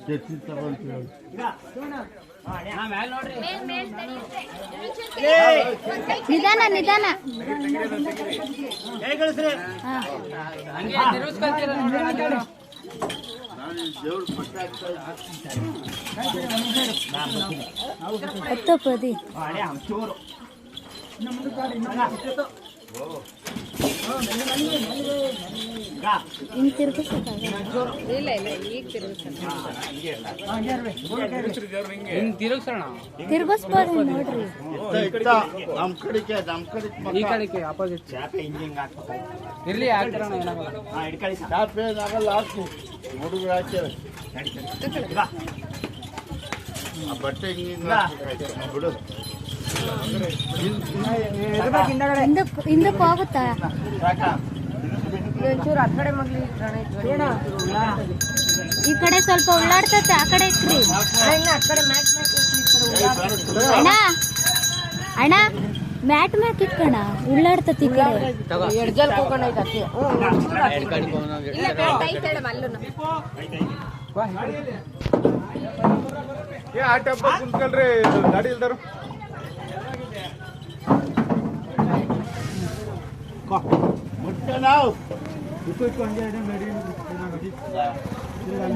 ಚರ್ಚಿ ತಗೊಂತ ಹೇಳಿ ನಿಧಾನ ನಿಧಾನ ಹಾ. ನಾನು ದೇವ್ರ ಇಲ್ಲ ಹಾಕ್ಯಾರ ಆ ಬಟ್ಟೆ. ಬಿಡು ಹಿಂದಕ್ ಹಿಂದಕ್ಕೆ ಹೋಗುತ್ತಾ ಸಾಕಾ? ಈ ಕಡೆ ಸ್ವಲ್ಪ ಉಳ್ಳಾಡ್ತತೆ ಆ ಕಡೆ ಇತ್ತು ಅಣ್ಣ ಅಣ್ಣ ಮ್ಯಾಟ್ ಮ್ಯಾಕ್ ಇಕ್ಕಣ ಉಳ್ಳಾಡ್ತತಿ ಕುಂತ್ಕಲ್ರಿ ಗಾಡಿ ಏ ಆಟ ಕುಂತ್ಕೊಳ್ರಿ ಗಾಡಿ ಇಲ್ದಾರು ಮುಟ್ಟೆ ನಾವು